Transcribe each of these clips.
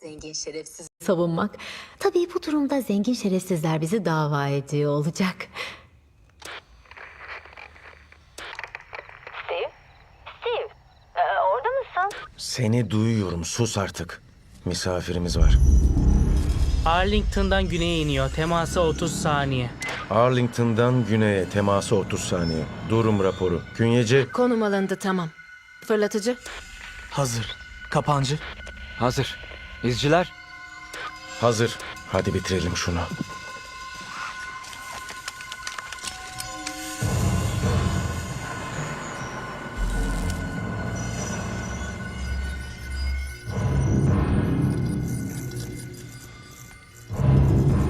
Zengin şerefsiz savunmak. Tabii bu durumda zengin şerefsizler bizi dava ediyor olacak. Steve? Steve, ee, orada mısın? Seni duyuyorum. Sus artık. Misafirimiz var. Arlington'dan güneye iniyor. Teması 30 saniye. Arlington'dan güneye teması 30 saniye. Durum raporu. Künyeci Konum alındı tamam. Fırlatıcı. Hazır. Kapancı. Hazır. İzciler. hazır. Hadi bitirelim şunu.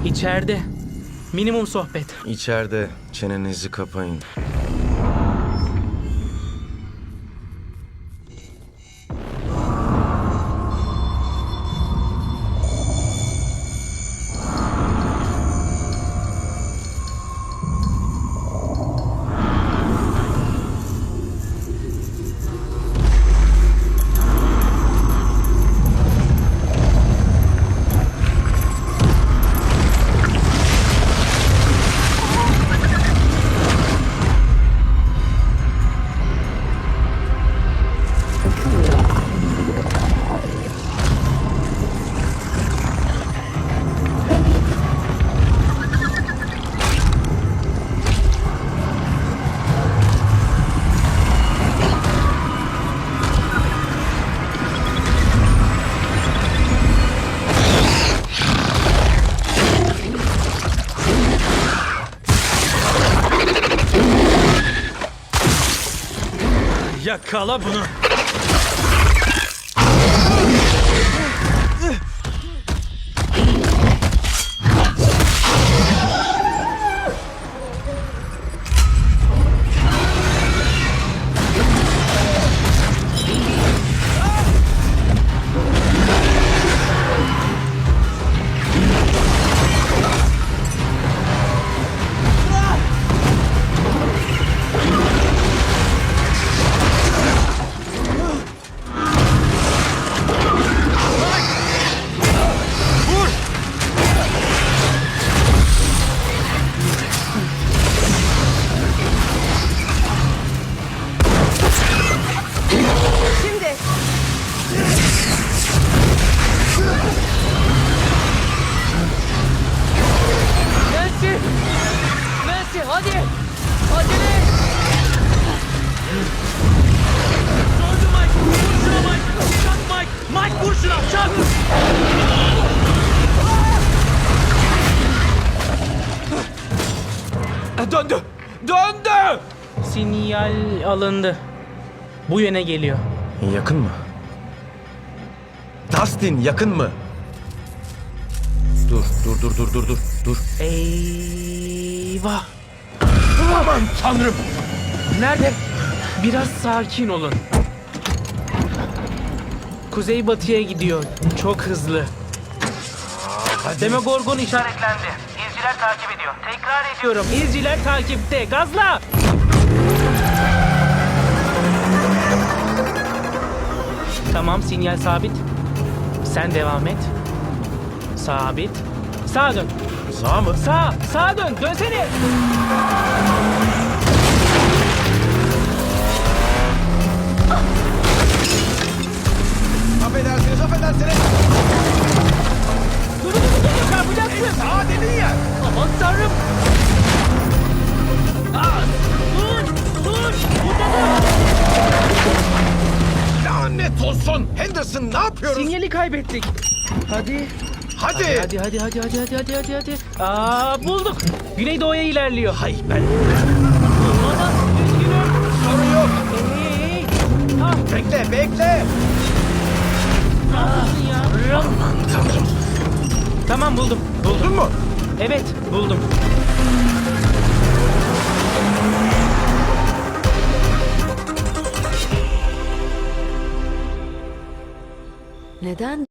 İçeride. Minimum sohbet. İçeride çenenizi kapayın. Yakala bunu. Döndü. Döndü. Sinyal alındı. Bu yöne geliyor. Yakın mı? Dustin yakın mı? Dur, dur, dur, dur, dur, dur, dur. Eyvah! Aman tanrım! Nerede? Biraz sakin olun. Kuzeybatıya gidiyor. Çok hızlı. Demogorgon işaretlendi. İzciler takip ediyor. Tekrar ediyorum. İzciler takipte. Gazla! Tamam sinyal sabit. Sen devam et. Sabit. Sağa dön. Sağ mı? Sağ. Sağa dön. Dönsene. Henderson ne yapıyoruz? Sinyali kaybettik. Hadi. Hadi. Hadi hadi hadi hadi hadi hadi hadi hadi. Aa bulduk. Güneydoğu'ya ilerliyor. Hay ben. Aman üzgünüm. Sorun yok. Hey. Ah, Bekle, bekle. ah ya. Tamam buldum. Buldum. Buldun mu? Evet buldum. Neden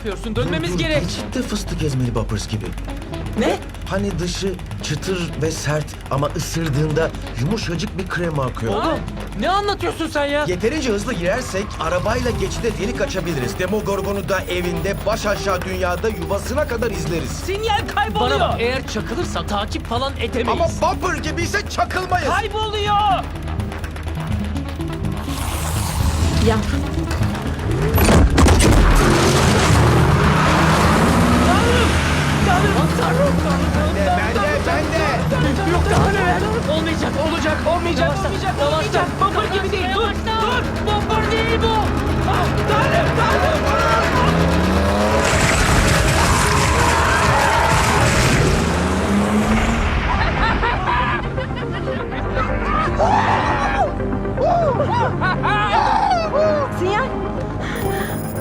yapıyorsun? Dönmemiz Dur, dur, gerek. De fıstık ezmeli Boppers gibi. Ne? Hani dışı çıtır ve sert ama ısırdığında yumuşacık bir krema akıyor. Oğlum ne anlatıyorsun sen ya? Yeterince hızlı girersek arabayla geçide delik açabiliriz. Demogorgon'u da evinde baş aşağı dünyada yuvasına kadar izleriz. Sinyal kayboluyor. Bana bak eğer çakılırsa takip falan edemeyiz. Ama Bopper gibiyse çakılmayız. Kayboluyor. Yan. Yok daha neler? Olmayacak, olacak, olmayacak, olmayacak, olmayacak. Bumper gibi değil, dur, dur. Bumper değil bu. Ah, Tanrım, tanrım. Sinyal.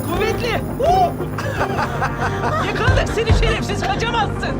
Kuvvetli. Huu! Seni şerefsiz, kaçamazsın.